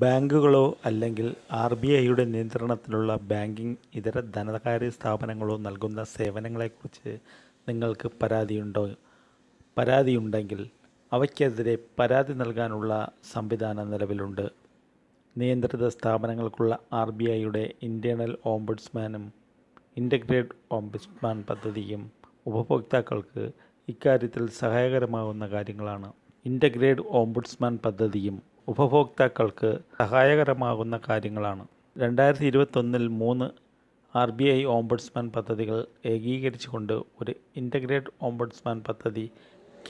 ബാങ്കുകളോ അല്ലെങ്കിൽ R B ഐയുടെ നിയന്ത്രണത്തിലുള്ള ബാങ്കിംഗ് ഇതര ധനകാര്യ സ്ഥാപനങ്ങളോ നൽകുന്ന സേവനങ്ങളെക്കുറിച്ച് നിങ്ങൾക്ക് പരാതിയുണ്ടോ? പരാതിയുണ്ടെങ്കിൽ അവയ്ക്കെതിരെ പരാതി നൽകാനുള്ള സംവിധാനം നിലവിലുണ്ട്. നിയന്ത്രിത സ്ഥാപനങ്ങൾക്കുള്ള ആർ ബി ഐയുടെ ഇന്റേണൽ ഓംബുഡ്സ്മാനും ഇന്റഗ്രേറ്റ് ഓംബുഡ്സ്മാൻ പദ്ധതിയും ഉപഭോക്താക്കൾക്ക് ഇക്കാര്യത്തിൽ സഹായകരമാകുന്ന കാര്യങ്ങളാണ്. ഇന്റഗ്രേറ്റ് ഓംബുഡ്സ്മാൻ പദ്ധതിയും ഉപഭോക്താക്കൾക്ക് സഹായകരമാകുന്ന കാര്യങ്ങളാണ്. രണ്ടായിരത്തി ഇരുപത്തൊന്നിൽ മൂന്ന് ആർ ബി ഐ ഓംബുഡ്സ്മാൻ പദ്ധതികൾ ഏകീകരിച്ചുകൊണ്ട് ഒരു ഇന്റഗ്രേറ്റ് ഓംബുഡ്സ്മാൻ പദ്ധതി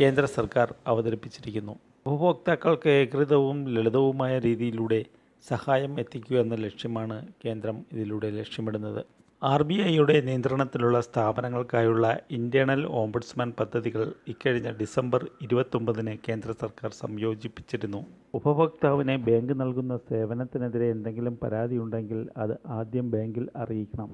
കേന്ദ്ര സർക്കാർ അവതരിപ്പിച്ചിരിക്കുന്നു. ഉപഭോക്താക്കൾക്ക് ഏകൃതവും ലളിതവുമായ രീതിയിലൂടെ സഹായം എത്തിക്കുക എന്ന ലക്ഷ്യമാണ് കേന്ദ്രം ഇതിലൂടെ ലക്ഷ്യമിടുന്നത്. ആർ ബി ഐയുടെ നിയന്ത്രണത്തിലുള്ള സ്ഥാപനങ്ങൾക്കായുള്ള ഇന്റേണൽ ഓംബുഡ്സ്മാൻ പദ്ധതികൾ ഇക്കഴിഞ്ഞ ഡിസംബർ ഇരുപത്തൊമ്പതിന് കേന്ദ്ര സർക്കാർ സംയോജിപ്പിച്ചിരുന്നു. ഉപഭോക്താവിനെ ബാങ്ക് നൽകുന്ന സേവനത്തിനെതിരെ എന്തെങ്കിലും പരാതി ഉണ്ടെങ്കിൽ അത് ആദ്യം ബാങ്കിൽ അറിയിക്കണം.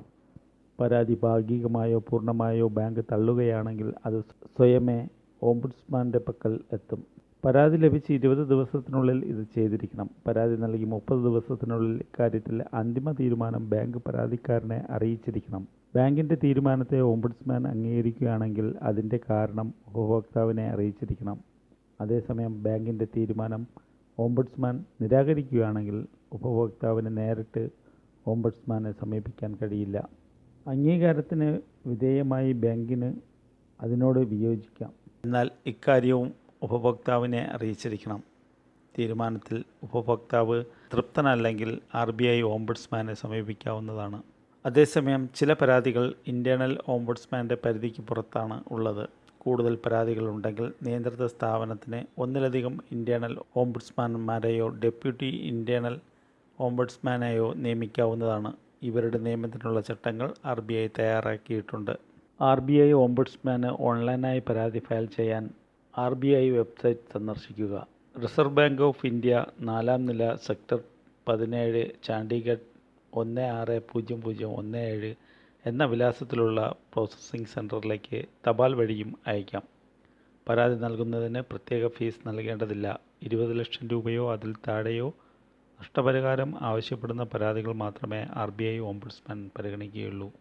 പരാതി ഭാഗികമായോ പൂർണമായോ ബാങ്ക് തള്ളുകയാണെങ്കിൽ അത് സ്വയമേ ഓംബുഡ്സ്മാന്റെ പക്കൽ എത്തും. പരാതി ലഭിച്ച് ഇരുപത് ദിവസത്തിനുള്ളിൽ ഇത് ചെയ്തിരിക്കണം. പരാതി നൽകി മുപ്പത് ദിവസത്തിനുള്ളിൽ ഇക്കാര്യത്തിൽ അന്തിമ തീരുമാനം ബാങ്ക് പരാതിക്കാരനെ അറിയിച്ചിരിക്കണം. ബാങ്കിന്റെ തീരുമാനത്തെ ഓംബുഡ്സ്മാൻ അംഗീകരിക്കുകയാണെങ്കിൽ അതിന്റെ കാരണം ഉപഭോക്താവിനെ അറിയിച്ചിരിക്കണം. അതേസമയം ബാങ്കിന്റെ തീരുമാനം ഓംബുഡ്സ്മാൻ നിരാകരിക്കുകയാണെങ്കിൽ ഉപഭോക്താവിന് നേരിട്ട് ഓംബുഡ്സ്മാനെ സമീപിക്കാൻ കഴിയില്ല. അംഗീകാരത്തിന് വിധേയമായി ബാങ്കിന് അതിനോട് വിയോജിക്കാം. എന്നാൽ ഇക്കാര്യവും ഉപഭോക്താവിനെ അറിയിച്ചിരിക്കണം. തീരുമാനത്തിൽ ഉപഭോക്താവ് തൃപ്തനല്ലെങ്കിൽ ആർ ബി ഐ ഓംബുഡ്സ്മാനെ സമീപിക്കാവുന്നതാണ്. അതേസമയം ചില പരാതികൾ ഇന്റേണൽ ഓംബുഡ്സ്മാന്റെ പരിധിക്ക് പുറത്താണ് ഉള്ളത്. കൂടുതൽ പരാതികളുണ്ടെങ്കിൽ നിയന്ത്രിത സ്ഥാപനത്തിന് ഒന്നിലധികം ഇന്റേണൽ ഓംബുഡ്സ്മാൻമാരെയോ ഡെപ്യൂട്ടി ഇന്റേണൽ ഓംബുഡ്സ്മാനെയോ നിയമിക്കാവുന്നതാണ്. ഇവരുടെ നിയമനത്തിനുള്ള ചട്ടങ്ങൾ ആർ ബി ഐ തയ്യാറാക്കിയിട്ടുണ്ട്. ആർ ബി ഐ ഓംബുഡ്സ്മാന് ഓൺലൈനായി പരാതി ഫയൽ ചെയ്യാൻ ആർ ബി ഐ വെബ്സൈറ്റ് സന്ദർശിക്കുക. റിസർവ് ബാങ്ക് ഓഫ് ഇന്ത്യ നാലാം നില സെക്ടർ പതിനേഴ് ചാണ്ഡീഗഡ് ഒന്ന് ആറ് പൂജ്യം പൂജ്യം ഒന്ന് ഏഴ് എന്ന വിലാസത്തിലുള്ള പ്രോസസ്സിംഗ് സെന്ററിലേക്ക് തപാൽ വഴിയും അയക്കാം. പരാതി നൽകുന്നതിന് പ്രത്യേക ഫീസ് നൽകേണ്ടതില്ല. ഇരുപത് ലക്ഷം രൂപയോ അതിൽ താഴെയോ നഷ്ടപരിഹാരം ആവശ്യപ്പെടുന്ന പരാതികൾ മാത്രമേ ആർ ബി ഐ ഓംബുഡ്സ്മാൻ പരിഗണിക്കുകയുള്ളൂ.